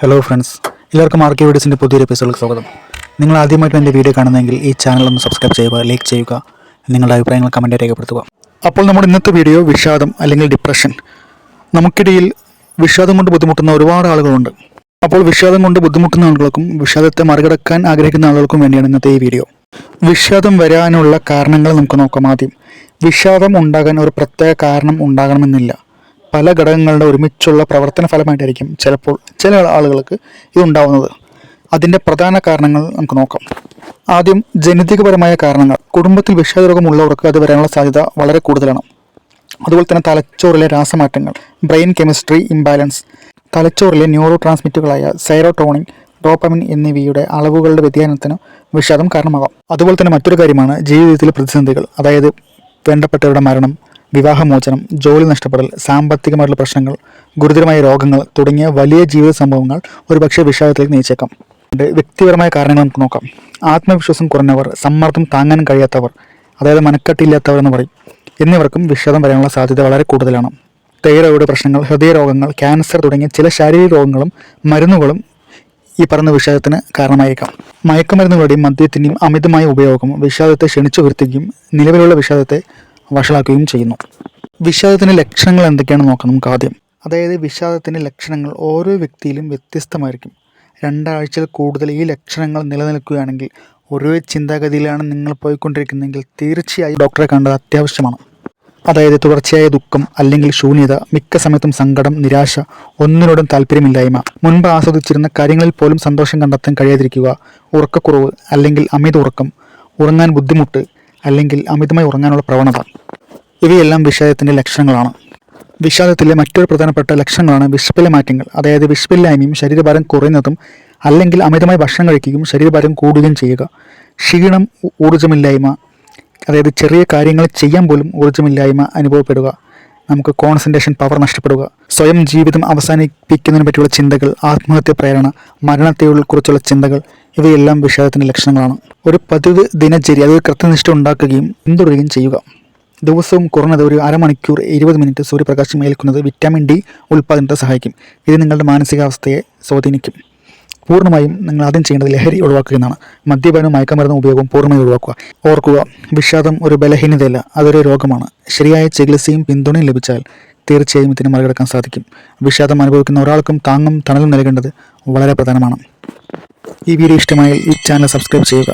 Hello friends എല്ലാവർക്കും R K വീഡിയോസിന്റെ പുതിയൊരു എപ്പിസോഡിലേക്ക് സ്വാഗതം. നിങ്ങൾ ആദ്യമായിട്ട് എന്റെ വീഡിയോ കാണുന്നെങ്കിൽ ഈ ചാനൽ ഒന്ന് സബ്സ്ക്രൈബ് ചെയ്യുക ലൈക്ക് ചെയ്യുക നിങ്ങളുടെ അഭിപ്രായങ്ങൾ കമന്റ് രേഖപ്പെടുത്തുക. അപ്പോൾ നമ്മുടെ ഇന്നത്തെ വീഡിയോ വിഷാദം അല്ലെങ്കിൽ ഡിപ്രഷൻ നമുക്കിടയിൽ വിഷാദം കൊണ്ട് ബുദ്ധിമുട്ടുന്ന ഒരുപാട് ആളുകളുണ്ട്. അപ്പോൾ വിഷാദം കൊണ്ട് ബുദ്ധിമുട്ടുന്ന ആളുകൾക്കും വിഷാദത്തെ മറികടക്കാൻ ആഗ്രഹിക്കുന്ന ആളുകൾക്കും വേണ്ടിയാണ് ഇന്നത്തെ ഈ വീഡിയോ വിഷാദം വരാനുള്ള കാരണങ്ങൾ നമുക്ക് നോക്കാം ആദ്യം. വിഷാദം ഉണ്ടാകാൻ ഒരു പ്രത്യേക കാരണം ഉണ്ടാകണമെന്നില്ല. പല ഘടകങ്ങളുടെ ഒരുമിച്ചുള്ള പ്രവർത്തന ഫലമായിട്ടായിരിക്കും ചിലപ്പോൾ ചില ആളുകൾക്ക് ഇതുണ്ടാവുന്നത് അതിന്റെ പ്രധാന കാരണങ്ങൾ നമുക്ക് നോക്കാം. ആദ്യം ജനിതകപരമായ കാരണങ്ങൾ. കുടുംബത്തിൽ വിഷയരോഗമുള്ളവർക്ക് അത് വരാനുള്ള സാധ്യത വളരെ കൂടുതലാണ്. അതുപോലെ തന്നെ തലച്ചോറിലെ രാസമാറ്റങ്ങൾ ബ്രെയിൻ കെമിസ്ട്രി ഇംബാലൻസ് തലച്ചോറിലെ ന്യൂറോ ട്രാൻസ്മിറ്റുകളായ സൈറോട്ടോണിൻ ഡോപ്പമിൻ എന്നിവയുടെ അളവുകളുടെ വ്യതിയാനത്തിന് വിഷാദം കാരണമാകാം. അതുപോലെ തന്നെ മറ്റൊരു കാര്യമാണ് ജീവിതത്തിലെ പ്രതിസന്ധികൾ. അതായത് വേണ്ടപ്പെട്ടവരുടെ മരണം വിവാഹമോചനം ജോലി നഷ്ടപ്പെടൽ സാമ്പത്തികമായിട്ടുള്ള പ്രശ്നങ്ങൾ ഗുരുതരമായ രോഗങ്ങൾ തുടങ്ങിയ വലിയ ജീവിത സംഭവങ്ങൾ ഒരുപക്ഷെ വിഷാദത്തിലേക്ക് നയിച്ചേക്കാം. വ്യക്തിപരമായ കാരണങ്ങൾ നമുക്ക് നോക്കാം. ആത്മവിശ്വാസം കുറഞ്ഞവർ സമ്മർദ്ദം താങ്ങാൻ കഴിയാത്തവർ അതായത് മനക്കെട്ടില്ലാത്തവർ എന്ന് പറയും. എന്നിവർക്കും വിഷാദം വരാനുള്ള സാധ്യത വളരെ കൂടുതലാണ്. തൈറോയിഡ് പ്രശ്നങ്ങൾ ഹൃദയരോഗങ്ങൾ ക്യാൻസർ തുടങ്ങിയ ചില ശാരീരിക രോഗങ്ങളും മരുന്നുകളും ഈ പറഞ്ഞ വിഷാദത്തിന് കാരണമായേക്കാം. മയക്കുമരുന്നുകളുടെയും മദ്യത്തിന്റെയും അമിതമായ ഉപയോഗം വിഷാദത്തെ ക്ഷണിച്ചു വരുത്തുകയും നിലവിലുള്ള വിഷാദത്തെ വഷളാക്കുകയും ചെയ്യുന്നു. വിഷാദത്തിന്റെ ലക്ഷണങ്ങൾ എന്തൊക്കെയാണെന്ന് നോക്കാം നമുക്ക് ആദ്യം അതായത് വിഷാദത്തിന്റെ ലക്ഷണങ്ങൾ ഓരോ വ്യക്തിയിലും വ്യത്യസ്തമായിരിക്കും. രണ്ടാഴ്ചയിൽ കൂടുതൽ ഈ ലക്ഷണങ്ങൾ നിലനിൽക്കുകയാണെങ്കിൽ ഒരേ ചിന്താഗതിയിലാണ് നിങ്ങൾ പോയിക്കൊണ്ടിരിക്കുന്നതെങ്കിൽ തീർച്ചയായും ഡോക്ടറെ കണ്ടത് അത്യാവശ്യമാണ്. അതായത് തുടർച്ചയായ ദുഃഖം അല്ലെങ്കിൽ ശൂന്യത മിക്ക സമയത്തും സങ്കടം നിരാശ ഒന്നിനോടും താല്പര്യമില്ലായ്മ മുൻപ് ആസ്വദിച്ചിരുന്ന കാര്യങ്ങളിൽ പോലും സന്തോഷം കണ്ടെത്താൻ കഴിയാതിരിക്കുക ഉറക്കക്കുറവ് അല്ലെങ്കിൽ അമിത ഉറക്കം ഉറങ്ങാൻ ബുദ്ധിമുട്ട് അല്ലെങ്കിൽ അമിതമായി ഉറങ്ങാനുള്ള പ്രവണത. ഇവയെല്ലാം വിഷാദത്തിന്റെ ലക്ഷണങ്ങളാണ്. വിഷാദത്തിലെ മറ്റൊരു പ്രധാനപ്പെട്ട ലക്ഷണങ്ങളാണ് വിശപ്പിലെ മാറ്റങ്ങൾ. അതായത് വിശപ്പില്ലായ്മയും ശരീരഭാരം കുറയുന്നതും അല്ലെങ്കിൽ അമിതമായി ഭക്ഷണം കഴിക്കുകയും ശരീരഭാരം കൂടുകയും ചെയ്യുക. ക്ഷീണം ഊർജമില്ലായ്മ അതായത് ചെറിയ കാര്യങ്ങൾ ചെയ്യാൻ പോലും ഊർജമില്ലായ്മ അനുഭവപ്പെടുക. നമുക്ക് കോൺസെൻട്രേഷൻ പവർ നഷ്ടപ്പെടുക. സ്വയം ജീവിതം അവസാനിപ്പിക്കുന്നതിനെ പറ്റിയുള്ള ചിന്തകൾ ആത്മഹത്യ പ്രേരണ മരണത്തെ കുറിച്ചുള്ള ചിന്തകൾ ഇവയെല്ലാം വിഷാദത്തിന്റെ ലക്ഷണങ്ങളാണ്. ഒരു പതിവ് ദിനചര്യ അതൊരു കൃത്യനിഷ്ഠ ഉണ്ടാക്കുകയും പിന്തുടരുകയും ചെയ്യുക. ദിവസവും കുറഞ്ഞത് ഒരു അരമണിക്കൂർ ഇരുപത് മിനിറ്റ് സൂര്യപ്രകാശം ഏൽക്കുന്നത് വിറ്റാമിൻ ഡി ഉൽപ്പാദനത്തെ സഹായിക്കും. ഇത് നിങ്ങളുടെ മാനസികാവസ്ഥയെ സ്വാധീനിക്കും. പൂർണമായും നിങ്ങൾ ആദ്യം ചെയ്യേണ്ടത് ലഹരി ഒഴിവാക്കുക എന്നാണ് മദ്യപാനവും മയക്കമരുന്നും ഉപയോഗവും പൂർണമായി ഒഴിവാക്കുക. ഓർക്കുക വിഷാദം ഒരു ബലഹീനതയല്ല അതൊരു രോഗമാണ്. ശരിയായ ചികിത്സയും പിന്തുണയും ലഭിച്ചാൽ തീർച്ചയായും ഇതിനെ മറികടക്കാൻ സാധിക്കും. വിഷാദം അനുഭവിക്കുന്ന ഒരാൾക്കും താങ്ങും തണലും നൽകേണ്ടത് വളരെ പ്രധാനമാണ്. ഈ വീഡിയോ ഇഷ്ടമായാൽ ഈ ചാനൽ സബ്സ്ക്രൈബ് ചെയ്യുക.